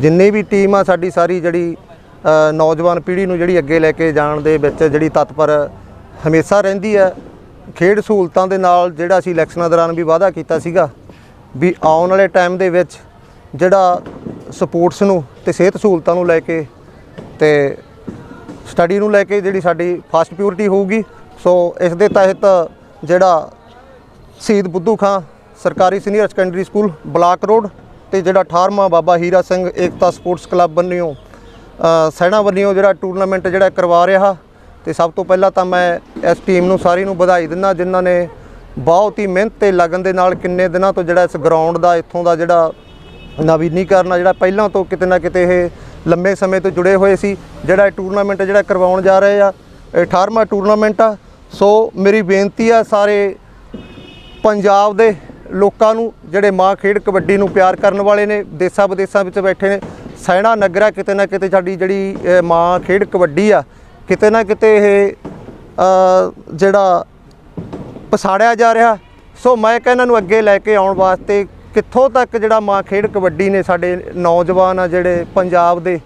ਜਿੰਨੀ ਵੀ ਟੀਮ ਆ ਸਾਡੀ ਸਾਰੀ ਜਿਹੜੀ ਨੌਜਵਾਨ ਪੀੜ੍ਹੀ ਨੂੰ ਜਿਹੜੀ ਅੱਗੇ ਲੈ ਕੇ ਜਾਣ ਦੇ ਵਿੱਚ ਜਿਹੜੀ ਤਤਪਰ ਹਮੇਸ਼ਾ ਰਹਿੰਦੀ ਹੈ, ਖੇਡ ਸਹੂਲਤਾਂ ਦੇ ਨਾਲ ਜਿਹੜਾ ਅਸੀਂ ਇਲੈਕਸ਼ਨਾਂ ਦੌਰਾਨ ਵੀ ਵਾਅਦਾ ਕੀਤਾ ਸੀਗਾ ਵੀ ਆਉਣ ਵਾਲੇ ਟਾਈਮ ਦੇ ਵਿੱਚ ਜਿਹੜਾ ਸਪੋਰਟਸ ਨੂੰ ਤੇ ਸਿਹਤ ਸਹੂਲਤਾਂ ਨੂੰ ਲੈ ਕੇ ਤੇ ਸਟੱਡੀ ਨੂੰ ਲੈ ਕੇ ਜਿਹੜੀ ਸਾਡੀ ਫਾਸਟ ਪਿਓਰਿਟੀ ਹੋਊਗੀ, ਸੋ ਇਸ ਦੇ ਤਹਿਤ ਜਿਹੜਾ ਸ਼ਹੀਦ ਬੁੱਧੂ ਖਾਂ ਸਰਕਾਰੀ senior secondary school block road ਤੇ ਜਿਹੜਾ 18ਵਾਂ ਬਾਬਾ ਹੀਰਾ ਸਿੰਘ ਏਕਤਾ ਸਪੋਰਟਸ ਕਲੱਬ ਬੰਨਿਓ ਸੈਣਾ ਬੰਨਿਓ ਜਿਹੜਾ ਟੂਰਨਾਮੈਂਟ ਜਿਹੜਾ ਕਰਵਾ ਰਿਹਾ, ਤੇ ਸਭ ਤੋਂ ਪਹਿਲਾਂ ਤਾਂ ਮੈਂ ਇਸ ਟੀਮ ਨੂੰ ਸਾਰੀ ਨੂੰ ਵਧਾਈ ਦਿੰਦਾ, ਜਿਨ੍ਹਾਂ ਨੇ ਬਹੁਤ ਹੀ ਮਿਹਨਤ ਤੇ ਲਗਨ ਦੇ ਨਾਲ ਕਿੰਨੇ ਦਿਨਾਂ ਤੋਂ ਜਿਹੜਾ ਇਸ ਗਰਾਊਂਡ ਦਾ, ਇੱਥੋਂ ਦਾ ਜਿਹੜਾ ਨਵੀਨੀਕਰਨ ਆ, ਜਿਹੜਾ ਪਹਿਲਾਂ ਤੋਂ ਕਿਤੇ ਨਾ ਕਿਤੇ ਇਹ ਲੰਮੇ ਸਮੇਂ ਤੋਂ ਜੁੜੇ ਹੋਏ ਸੀ, ਜਿਹੜਾ ਇਹ ਟੂਰਨਾਮੈਂਟ ਜਿਹੜਾ ਕਰਵਾਉਣ ਜਾ ਰਹੇ ਆ, ਇਹ 18ਵਾਂ ਟੂਰਨਾਮੈਂਟ ਆ। ਸੋ ਮੇਰੀ ਬੇਨਤੀ ਆ ਸਾਰੇ ਪੰਜਾਬ ਦੇ ਲੋਕਾਂ ਨੂੰ, ਜਿਹੜੇ ਮਾਂ ਖੇਡ ਕਬੱਡੀ ਨੂੰ ਪਿਆਰ ਕਰਨ ਵਾਲੇ ਨੇ, ਦੇਸਾਂ ਵਿਦੇਸਾਂ ਵਿੱਚ ਬੈਠੇ ਨੇ ਸੈਣਾ ਨਗਰਾ ਕਿਤੇ ਨਾ ਕਿਤੇ ਸਾਡੀ ਜਿਹੜੀ ਮਾਂ ਖੇਡ ਕਬੱਡੀ ਆ, ਕਿਤੇ ਨਾ ਕਿਤੇ ਇਹ ਜਿਹੜਾ ਪਸਾੜਿਆ ਜਾ ਰਿਹਾ। ਸੋ ਮੈਂ ਕਹਿੰਦਾ ਨੂੰ ਅੱਗੇ ਲੈ ਕੇ ਆਉਣ ਵਾਸਤੇ ਕਿੱਥੋਂ ਤੱਕ ਜਿਹੜਾ ਮਾਂ ਖੇਡ ਕਬੱਡੀ ਨੇ ਸਾਡੇ ਨੌਜਵਾਨ ਆ, ਜਿਹੜੇ ਪੰਜਾਬ ਦੇ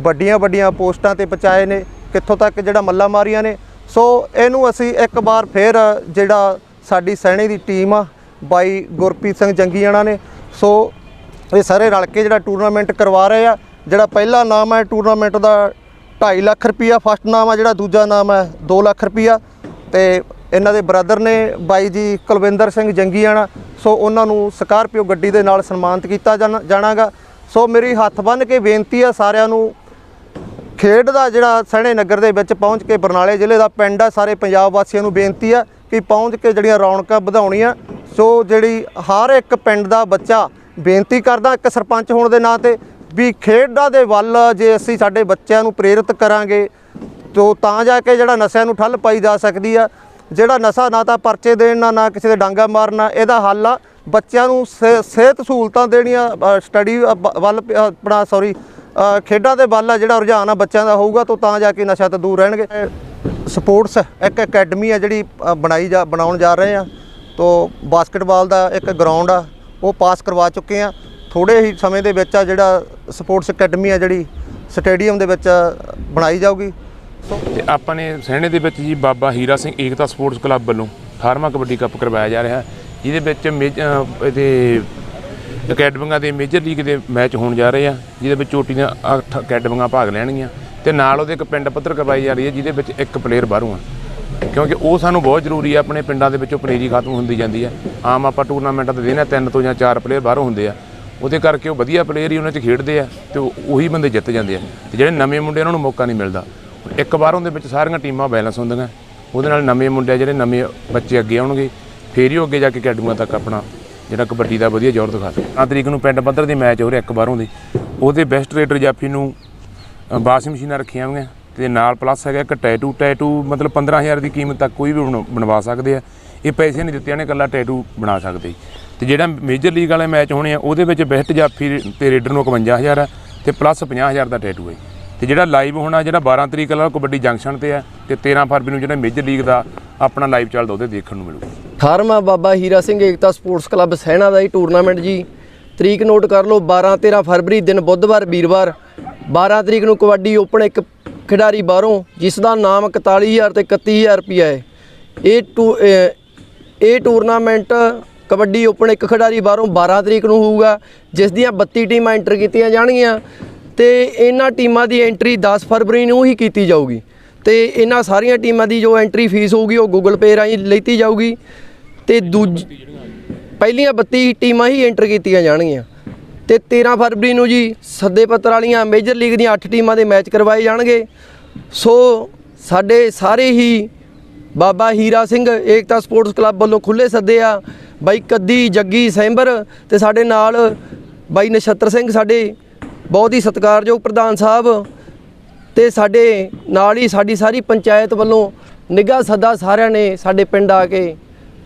ਵੱਡੀਆਂ ਵੱਡੀਆਂ ਪੋਸਟਾਂ ਤੇ ਪਹੁੰਚਾਏ ਨੇ, ਕਿੱਥੋਂ ਤੱਕ ਜਿਹੜਾ ਮੱਲਾ ਮਾਰੀਆਂ ਨੇ। ਸੋ ਇਹਨੂੰ ਅਸੀਂ ਇੱਕ ਵਾਰ ਫਿਰ, ਜਿਹੜਾ ਸਾਡੀ ਸੈਣੇ ਦੀ ਟੀਮ ਆ ਬਾਈ ਗੁਰਪ੍ਰੀਤ ਸਿੰਘ ਜੰਗੀਆਣਾ ਨੇ। ਸੋ ਇਹ ਸਾਰੇ ਰਲ ਕੇ ਜਿਹੜਾ ਟੂਰਨਾਮੈਂਟ ਕਰਵਾ ਰਹੇ ਆ, ਜਿਹੜਾ ਪਹਿਲਾ ਨਾਮ ਹੈ ਟੂਰਨਾਮੈਂਟ ਦਾ 2.5 ਲੱਖ ਰੁਪਈਆ ਫਸਟ ਨਾਮ ਆ, ਜਿਹੜਾ ਦੂਜਾ ਨਾਮ ਹੈ 2 ਲੱਖ ਰੁਪਈਆ। ਤੇ ਇਹਨਾਂ ਦੇ ਬ੍ਰਦਰ ਨੇ ਬਾਈ ਜੀ ਕੁਲਵਿੰਦਰ ਸਿੰਘ ਜੰਗੀਆਣਾ ਸੋ ਉਹਨਾਂ ਨੂੰ ਸਕਾਰਪੀਓ ਗੱਡੀ ਦੇ ਨਾਲ ਸਨਮਾਨਿਤ ਕੀਤਾ ਜਾਣਾ- ਜਾਣਾਗਾ। ਸੋ ਮੇਰੀ ਹੱਥ ਬੰਨ੍ਹ ਕੇ ਬੇਨਤੀ ਆ ਸਾਰਿਆਂ ਨੂੰ, ਖੇਡ ਦਾ ਜਿਹੜਾ ਸਣੇ ਨਗਰ ਦੇ ਵਿੱਚ ਪਹੁੰਚ ਕੇ ਬਰਨਾਲੇ ਜ਼ਿਲ੍ਹੇ ਦਾ ਪਿੰਡ ਆ, ਸਾਰੇ ਪੰਜਾਬ ਵਾਸੀਆਂ ਨੂੰ ਬੇਨਤੀ ਆ ਕਿ ਪਹੁੰਚ ਕੇ ਜਿਹੜੀਆਂ ਰੌਣਕਾਂ ਵਧਾਉਣੀਆਂ ਸੋ ਜਿਹੜੀ ਹਰ ਇੱਕ ਪਿੰਡ ਦਾ ਬੱਚਾ ਬੇਨਤੀ ਕਰਦਾ ਇੱਕ ਸਰਪੰਚ ਹੋਣ ਦੇ ਨਾਂ ਤੇ ਵੀ ਖੇਡਾਂ ਦੇ ਵੱਲ ਜੇ ਅਸੀਂ ਸਾਡੇ ਬੱਚਿਆਂ ਨੂੰ ਪ੍ਰੇਰਿਤ ਕਰਾਂਗੇ, ਤੋ ਤਾਂ ਜਾ ਕੇ ਜਿਹੜਾ ਨਸ਼ਿਆਂ ਨੂੰ ਠੱਲ ਪਾਈ ਜਾ ਸਕਦੀ ਆ। ਜਿਹੜਾ ਨਸ਼ਾ ਨਾ ਤਾਂ ਪਰਚੇ ਦੇਣ ਨਾ ਨਾ ਕਿਸੇ ਦੇ ਡਾਂਗਾ ਮਾਰਨਾ ਇਹਦਾ ਹੱਲ ਆ। ਬੱਚਿਆਂ ਨੂੰ ਸਿ- ਸਿਹਤ ਸਹੂਲਤਾਂ ਦੇਣੀਆਂ ਸਟੱਡੀ ਵੱਲ ਆਪਣਾ ਸੌਰੀ ਖੇਡਾਂ ਦੇ ਵੱਲ ਆ ਜਿਹੜਾ ਰੁਝਾਨ ਆ ਬੱਚਿਆਂ ਦਾ ਹੋਊਗਾ, ਤਾਂ ਤਾਂ ਜਾ ਕੇ ਨਸ਼ਾ ਤੋਂ ਦੂਰ ਰਹਿਣਗੇ। ਸਪੋਰਟਸ ਇੱਕ ਅਕੈਡਮੀ ਆ ਜਿਹੜੀ ਬਣਾਈ ਜਾ, ਬਣਾਉਣ ਜਾ ਰਹੇ ਆ। ਤੋ ਬਾਸਕਟਬਾਲ ਦਾ ਇੱਕ ਗਰਾਊਂਡ ਆ, ਉਹ ਪਾਸ ਕਰਵਾ ਚੁੱਕੇ ਆ। ਥੋੜੇ ਹੀ ਸਮੇਂ ਦੇ ਵਿੱਚ ਆ ਜਿਹੜਾ ਸਪੋਰਟਸ ਅਕੈਡਮੀ ਆ ਜਿਹੜੀ ਸਟੇਡੀਅਮ ਦੇ ਵਿੱਚ ਬਣਾਈ ਜਾਊਗੀ। ਸੋ ਤੇ ਆਪਾਂ ਨੇ ਸਹਿਣੇ ਦੇ ਵਿੱਚ ਜੀ ਬਾਬਾ ਹੀਰਾ ਸਿੰਘ ਏਕਤਾ ਸਪੋਰਟਸ ਕਲੱਬ ਵੱਲੋਂ 18ਵਾਂ ਕਬੱਡੀ ਕੱਪ ਕਰਵਾਇਆ ਜਾ ਰਿਹਾ। ਜਿਹਦੇ ਵਿੱਚ ਮੇਜ- ਇਹਦੇ ਅਕੈਡਮੀਆਂ ਦੇ ਮੇਜਰ ਲੀਗ ਦੇ ਮੈਚ ਹੋਣ ਜਾ ਰਹੇ ਆ, ਜਿਹਦੇ ਵਿੱਚ ਚੋਟੀ ਦੀਆਂ 8 ਅਕੈਡਮੀਆਂ ਭਾਗ ਲੈਣਗੀਆਂ। ਤੇ ਨਾਲ ਉਹਦੇ ਇੱਕ ਪਿੰਡ ਪੱਧਰ ਕਰਵਾਈ ਜਾ ਰਹੀ ਹੈ, ਜਿਹਦੇ ਵਿੱਚ ਇੱਕ ਪਲੇਅਰ ਬਾਹਰੋਂ ਆ। ਕਿਉਂਕਿ ਉਹ ਸਾਨੂੰ ਬਹੁਤ ਜ਼ਰੂਰੀ ਆ ਆਪਣੇ ਪਿੰਡਾਂ ਦੇ ਵਿੱਚੋਂ ਪਨੀਰੀ ਖਤਮ ਹੁੰਦੀ ਜਾਂਦੀ ਹੈ। ਆਮ ਆਪਾਂ ਟੂਰਨਾਮੈਂਟਾਂ ਤੇ ਦੇਣਾ ਤਿੰਨ ਤੋਂ ਜਾਂ ਚਾਰ ਪਲੇਅਰ ਬਾਹਰੋਂ ਹੁੰਦੇ ਆ। ਉਹਦੇ ਕਰਕੇ ਉਹ ਵਧੀਆ ਪਲੇਅਰ ਹੀ ਉਹਨਾਂ 'ਚ ਖੇਡਦੇ ਆ ਤੇ ਉਹ- ਉਹੀ ਬੰਦੇ ਜਿੱਤ ਜਾਂਦੇ ਆ। ਤੇ ਜਿਹੜੇ ਨਵੇਂ ਮੁੰਡੇ ਉਹਨਾਂ ਨੂੰ ਮੌਕਾ ਨਹੀਂ ਮਿਲਦਾ। ਇੱਕ ਵਾਰੋਂ ਦੇ ਵਿੱਚ ਸਾਰੀਆਂ ਟੀਮਾਂ ਬੈਲੈਂਸ ਹੁੰਦੀਆਂ। ਉਹਦੇ ਨਾਲ ਨਵੇਂ ਮੁੰਡੇ ਜਿਹੜੇ ਨਵੇਂ ਬੱਚੇ ਅੱਗੇ ਆਉਣਗੇ ਫੇਰ ਹੀ ਉਹ ਅੱਗੇ ਜਾ ਕੇ ਅਕੈਡਮੀਆਂ ਤੱਕ ਆਪਣਾ ਜਿਹੜਾ ਕਬੱਡੀ ਦਾ ਵਧੀਆ ਜ਼ੋਰ ਦਿਖਾ ਸਕਦੇ ਆ ਤਰੀਕ ਨੂੰ ਪਿੰਡ ਪੱਧਰ ਦੇ ਮੈਚ ਹੋ ਰਿਹਾ ਇੱਕ ਵਾਰੋਂ ਦੇ। ਉਹਦੇ ਬੈਸਟ ਰੇਡਰ ਜਾਫੀ ਨੂੰ ਅ, ਵਾਸ਼ਿੰਗ ਮਸ਼ੀਨਾਂ ਰੱਖੀਆਂ ਹੋਈਆਂ। ਤੇ ਨਾਲ ਪਲੱਸ ਹੈਗਾ ਇੱਕ ਟੈਟੂ ਟੈਟੂ ਮਤਲਬ 15000 ਦੀ ਕੀਮਤ ਤੱਕ ਕੋਈ ਵੀ ਬਣ- ਬਣਵਾ ਸਕਦੇ ਆ ਇਹ ਪੈਸੇ ਨਹੀਂ ਦਿੱਤੇ ਨੇ ਇਕੱਲਾ ਟੈਟੂ ਬਣਾ ਸਕਦੇ ਜੀ। ਤੇ ਜਿਹੜਾ ਮੇਜਰ ਲੀਗ ਵਾਲੇ ਮੈਚ ਹੋਣੇ ਆ, ਉਹਦੇ ਵਿੱਚ ਬੈਸਟ ਜਾਫੀ ਤੇ ਰੇਡਰ ਨੂੰ 51000 ਆ, ਤੇ ਪਲੱਸ 50000 ਦਾ ਟੈਟੂ ਹੈ ਜੀ। ਤੇ ਜਿਹੜਾ ਲਾਈਵ ਹੋਣਾ, ਜਿਹੜਾ 12 ਤਰੀਕ ਵਾਲਾ ਕਬੱਡੀ ਜੰਕਸ਼ਨ ਤੇ ਹੈ ਤੇ 13 ਫਰਵਰੀ ਨੂੰ ਜਿਹੜਾ ਮੇਜਰ ਲੀਗ ਦਾ ਆਪਣਾ ਲਾਈਵ ਚੱਲਦਾ, ਉਹਦੇ ਦੇਖਣ ਨੂੰ ਮਿਲੂਗਾ 18ਵਾਂ ਬਾਬਾ ਹੀਰਾ ਸਿੰਘ ਏਕਤਾ ਸਪੋਰਟਸ ਕਲੱਬ ਸਹਿਣਾ ਦਾ ਹੀ ਟੂਰਨਾਮੈਂਟ ਜੀ ਤਰੀਕ ਨੋਟ ਕਰ ਲਓ 12 13 ਫਰਵਰੀ, ਦਿਨ ਬੁੱਧਵਾਰ, ਵੀਰਵਾਰ 12 ਤਰੀਕ ਨੂੰ ਕਬੱਡੀ ਓਪਨ, ਇੱਕ ਖਿਡਾਰੀ ਬਾਹਰੋਂ, ਜਿਸ ਦਾ ਨਾਮ 41000 ਤੇ 31000 ਰੁਪਿਆ ਹੈ। ਇਹ ਟੂ, ਇਹ- ਟੂਰਨਾਮੈਂਟ ਕਬੱਡੀ ਓਪਨ ਇੱਕ ਖਿਡਾਰੀ ਬਾਹਰੋਂ 12 ਤਰੀਕ ਨੂੰ ਹੋਊਗਾ, ਜਿਸ ਦੀਆਂ 32 ਟੀਮਾਂ ਐਂਟਰ ਕੀਤੀਆਂ ਜਾਣਗੀਆਂ ਤੇ ਇਹਨਾਂ ਟੀਮਾਂ ਦੀ ਐਂਟਰੀ 10 ਫਰਵਰੀ ਨੂੰ ਹੀ ਕੀਤੀ ਜਾਊਗੀ। ਤੇ ਇਹਨਾਂ ਸਾਰੀਆਂ ਟੀਮਾਂ ਦੀ ਜੋ ਐਂਟਰੀ ਫੀਸ ਹੋਊਗੀ, ਉਹ ਗੂਗਲ ਪੇ ਰਾਹੀਂ ਲੈਤੀ ਜਾਊਗੀ। ਤੇ ਦੂਜ ਪਹਿਲੀਆਂ 32 ਟੀਮਾਂ ਹੀ ਐਂਟਰ ਕੀਤੀਆਂ ਜਾਣਗੀਆਂ। ਤੇ 13 ਫਰਵਰੀ ਨੂੰ ਜੀ ਸੱਦੇ ਪੱਤਰ ਵਾਲੀਆਂ ਮੇਜਰ ਲੀਗ ਦੀਆਂ 8 ਟੀਮਾਂ ਦੇ ਮੈਚ ਕਰਵਾਏ ਜਾਣਗੇ। ਸੋ ਸਾਡੇ ਸਾਰੇ ਹੀ ਬਾਬਾ ਹੀਰਾ ਸਿੰਘ ਏਕਤਾ ਸਪੋਰਟਸ ਕਲੱਬ ਵੱਲੋਂ ਖੁੱਲੇ ਸੱਦੇ ਆ। ਬਾਈ ਕੱਦੀ, ਜੱਗੀ, ਸੈਂਬਰ ਤੇ ਸਾਡੇ ਨਾਲ ਬਾਈ ਨਛੱਤਰ ਸਿੰਘ, ਸਾਡੇ ਬਹੁਤ ਹੀ ਸਤਿਕਾਰਯੋਗ ਪ੍ਰਧਾਨ ਸਾਹਿਬ ਤੇ ਸਾਡੇ ਨਾਲ ਹੀ ਸਾਡੀ ਸਾਰੀ ਪੰਚਾਇਤ ਵੱਲੋਂ ਨਿੱਘਾ ਸੱਦਾ ਸਾਰਿਆਂ ਨੇ ਸਾਡੇ ਪਿੰਡ ਆ ਕੇ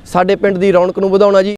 ਸਾਡੇ ਪਿੰਡ ਦੀ ਰੌਣਕ ਨੂੰ ਵਧਾਉਣਾ ਜੀ।